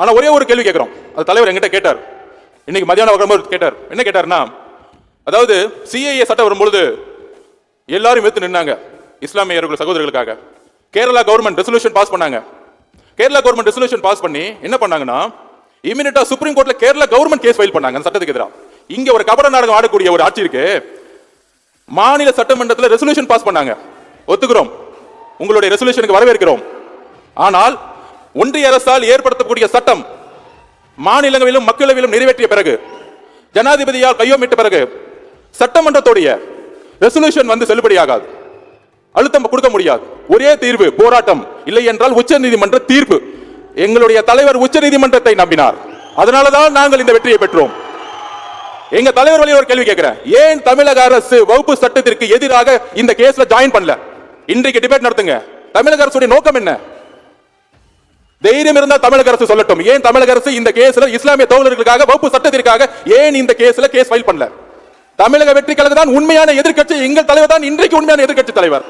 ஆனால் ஒரே ஒரு கேள்வி கேட்குறோம் அது தலைவர் எங்கிட்ட கேட்டார். இன்னைக்கு மதியானம் வரும்போது கேட்டார். என்ன கேட்டார்னா அதாவது சிஐஏ சட்டம் வரும்பொழுது எல்லாரும் எடுத்து நின்னாங்க. இஸ்லாமியர்கள் சகோதரர்களுக்காக. கேரளா கவர்மெண்ட் ரெசல்யூஷன் பாஸ் பண்ணாங்க. கேரளா கவர்மெண்ட் ரெசல்யூஷன் பாஸ் பண்ணி என்ன பண்ணாங்கன்னா இமிடியட்டா சுப்ரீம் கோர்ட்ல கேரளா கவர்மெண்ட் கேஸ் ஃபைல் பண்ணாங்க. அந்த சட்டத்துக்கு எதிராக இங்க ஒரு கபட நாடகம் ஆடக்கூடிய ஒரு ஆட்சி இருக்கு. மாநில சட்டமன்றத்தில் ரெசல்யூஷன் பாஸ் பண்ணாங்க. ஒத்துக்கிறோம். உங்களுடைய ரெசல்யூஷனுக்கு வரவேற்கிறோம். ஆனால் ஒன்றிய அரசால் ஏற்படுத்தக்கூடிய சட்டம் மாநிலங்களிலும் மக்களவையிலும் நிறைவேற்றிய பிறகு ஜனாதிபதியால் கையொமிட்ட பிறகு சட்டமன்றத்துடைய ரெசல்யூஷன் வந்து செல்லுபடியாகாது. அழுத்தம் கொடுக்க முடியாது. ஒரே தீர்வு போராட்டம் இல்லை என்றால் உச்ச நீதிமன்ற தீர்ப்பு. எங்களுடைய தலைவர் உச்ச நீதிமன்றத்தை நம்பினார். அதனாலதான் நாங்கள் இந்த வெற்றியை பெற்றோம். எங்க தலைவர் வழி ஒரு கேள்வி கேட்கிறேன். ஏன் தமிழக அரசு வகுப்பு சட்டத்திற்கு எதிராக இந்த கேஸ்ல ஜாயின் பண்ணல? இன்றைக்கு டிபேட் நடத்துங்க. தமிழக அரசுடைய நோக்கம் என்ன? தைரியம் இருந்தால் தமிழக அரசு சொல்லட்டும். ஏன் தமிழக அரசு இந்த கேஸ்ல இஸ்லாமிய தோழர்களுக்காக வகுப்பு சட்டத்திற்காக ஏன் இந்த கேஸ்ல கேஸ் ஃபைல் பண்ணல? தமிழக வெற்றி கழகம் தான் உண்மையான எதிர்க்கட்சி எங்கள் தலைவர் தான் இன்றைக்கு உண்மையான எதிர்கட்சி தலைவர்.